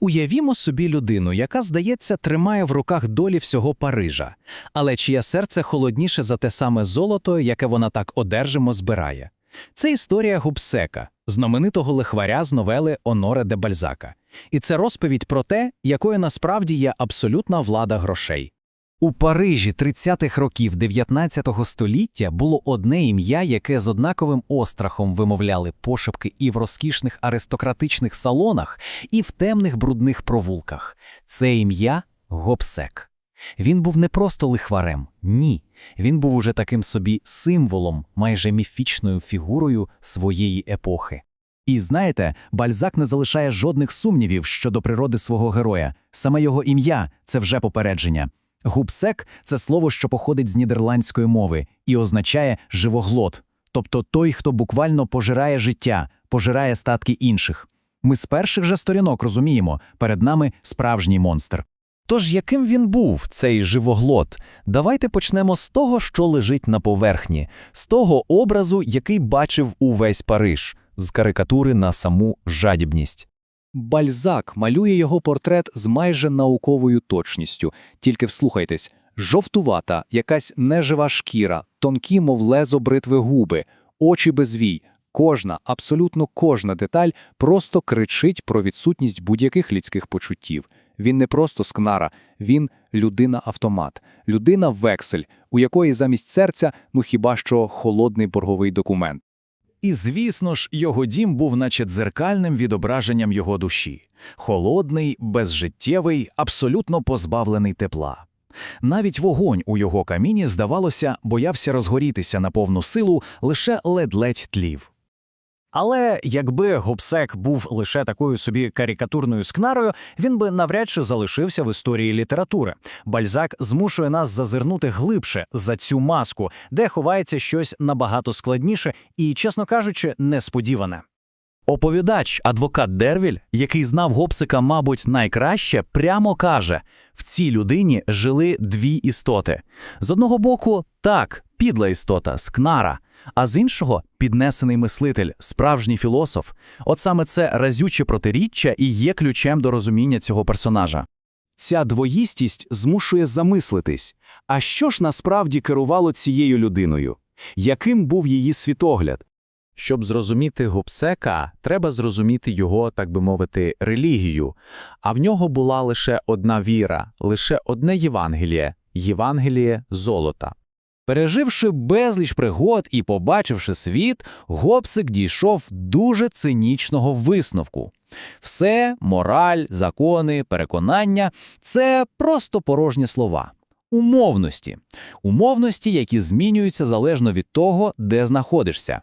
Уявімо собі людину, яка, здається, тримає в руках долі всього Парижа, але чиє серце холодніше за те саме золото, яке вона так одержимо збирає. Це історія Губсека, знаменитого лихваря з новели Оноре де Бальзака. І це розповідь про те, якою насправді є абсолютна влада грошей. У Парижі 30-х років 19 століття було одне ім'я, яке з однаковим острахом вимовляли пошепки і в розкішних аристократичних салонах, і в темних брудних провулках. Це ім'я Гобсек. Він був не просто лихварем, ні. Він був уже таким собі символом, майже міфічною фігурою своєї епохи. І знаєте, Бальзак не залишає жодних сумнівів щодо природи свого героя. Саме його ім'я це вже попередження. Губсек це слово, що походить з нідерландської мови і означає живоглот, тобто той, хто буквально пожирає життя, пожирає статки інших. Ми з перших же сторінок розуміємо, перед нами справжній монстр. Тож яким він був, цей живоглот? Давайте почнемо з того, що лежить на поверхні, з того образу, який бачив увесь Париж, з карикатури на саму жадібність. Бальзак малює його портрет з майже науковою точністю, тільки вслухайтесь, жовтувата, якась нежива шкіра, тонкі, мов лезо бритви губи, очі без вій. Кожна, абсолютно кожна деталь просто кричить про відсутність будь-яких людських почуттів. Він не просто скнара, він людина-автомат, людина-вексель, у якої замість серця ну хіба що холодний борговий документ. І, звісно ж, його дім був наче дзеркальним відображенням його душі. Холодний, безжиттєвий, абсолютно позбавлений тепла. Навіть вогонь у його каміні, здавалося, боявся розгорітися на повну силу, лише ледь-ледь тлів. Але якби Гобсек був лише такою собі карикатурною скнарою, він би навряд чи залишився в історії літератури. Бальзак змушує нас зазирнути глибше за цю маску, де ховається щось набагато складніше і, чесно кажучи, несподіване. Оповідач, адвокат Дервіль, який знав Гобсика, мабуть, найкраще, прямо каже: в цій людині жили дві істоти. З одного боку, так, підла істота, скнара, а з іншого піднесений мислитель, справжній філософ. От саме це разюче протиріччя і є ключем до розуміння цього персонажа. Ця двоїстість змушує замислитись, а що ж насправді керувало цією людиною? Яким був її світогляд? Щоб зрозуміти Гобсека, треба зрозуміти його, так би мовити, релігію. А в нього була лише одна віра, лише одне Євангеліє Євангеліє золота. Переживши безліч пригод і побачивши світ, Гобсик дійшов дуже цинічного висновку. Все, мораль, закони, переконання це просто порожні слова. Умовності. Умовності, які змінюються залежно від того, де знаходишся.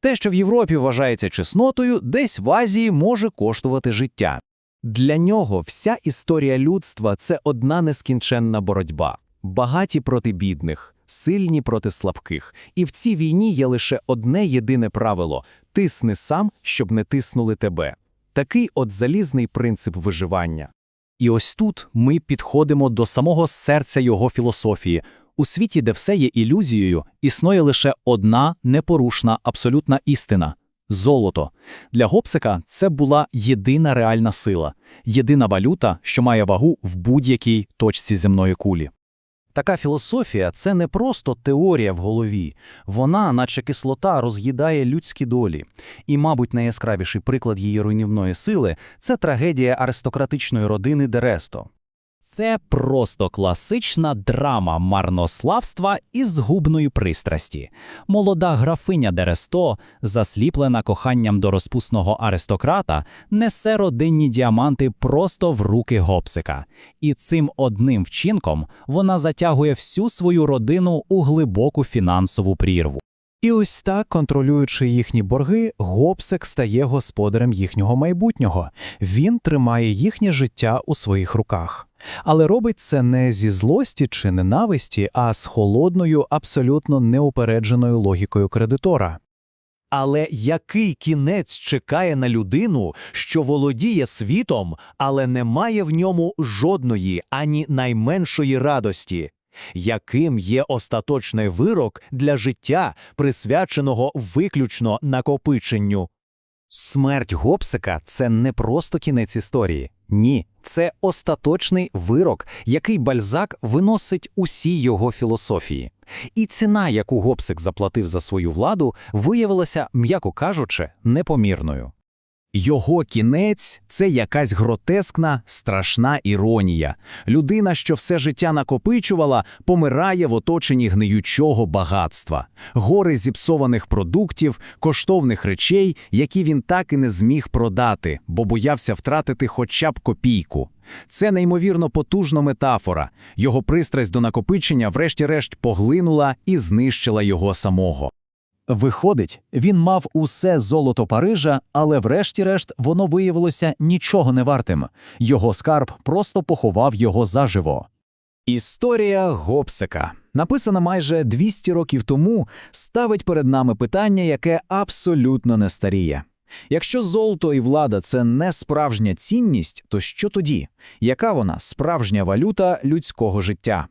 Те, що в Європі вважається чеснотою, десь в Азії може коштувати життя. Для нього вся історія людства це одна нескінченна боротьба. Багаті проти бідних, сильні проти слабких. І в цій війні є лише одне єдине правило тисни сам, щоб не тиснули тебе. Такий от залізний принцип виживання. І ось тут ми підходимо до самого серця його філософії. У світі, де все є ілюзією, існує лише одна непорушна абсолютна істина золото. Для Гобсика це була єдина реальна сила, єдина валюта, що має вагу в будь-якій точці земної кулі. Така філософія це не просто теорія в голові, вона, наче кислота, роз'їдає людські долі. І, мабуть, найяскравіший приклад її руйнівної сили це трагедія аристократичної родини Дересто. Це просто класична драма марнославства і згубної пристрасті. Молода графиня Дересто, засліплена коханням до розпусного аристократа, несе родинні діаманти просто в руки гопсика. І цим одним вчинком вона затягує всю свою родину у глибоку фінансову прірву. І ось так, контролюючи їхні борги, Гобсек стає господарем їхнього майбутнього. Він тримає їхнє життя у своїх руках. Але робить це не зі злості чи ненависті, а з холодною, абсолютно неупередженою логікою кредитора. Але який кінець чекає на людину, що володіє світом, але не має в ньому жодної ані найменшої радості? Яким є остаточний вирок для життя, присвяченого виключно накопиченню? Смерть Гобсика – це не просто кінець історії. Ні, це остаточний вирок, який Бальзак виносить усі його філософії. І ціна, яку Гобсик заплатив за свою владу, виявилася, м'яко кажучи, непомірною. Його кінець – це якась гротескна, страшна іронія. Людина, що все життя накопичувала, помирає в оточенні гниючого багатства. Гори зіпсованих продуктів, коштовних речей, які він так і не зміг продати, бо боявся втратити хоча б копійку. Це неймовірно потужна метафора. Його пристрасть до накопичення врешті-решт поглинула і знищила його самого. Виходить, він мав усе золото Парижа, але врешті-решт воно виявилося нічого не вартим. Його скарб просто поховав його заживо. Історія Гобсика, написана майже 200 років тому, ставить перед нами питання, яке абсолютно не старіє. Якщо золото і влада це не справжня цінність, то що тоді? Яка вона справжня валюта людського життя?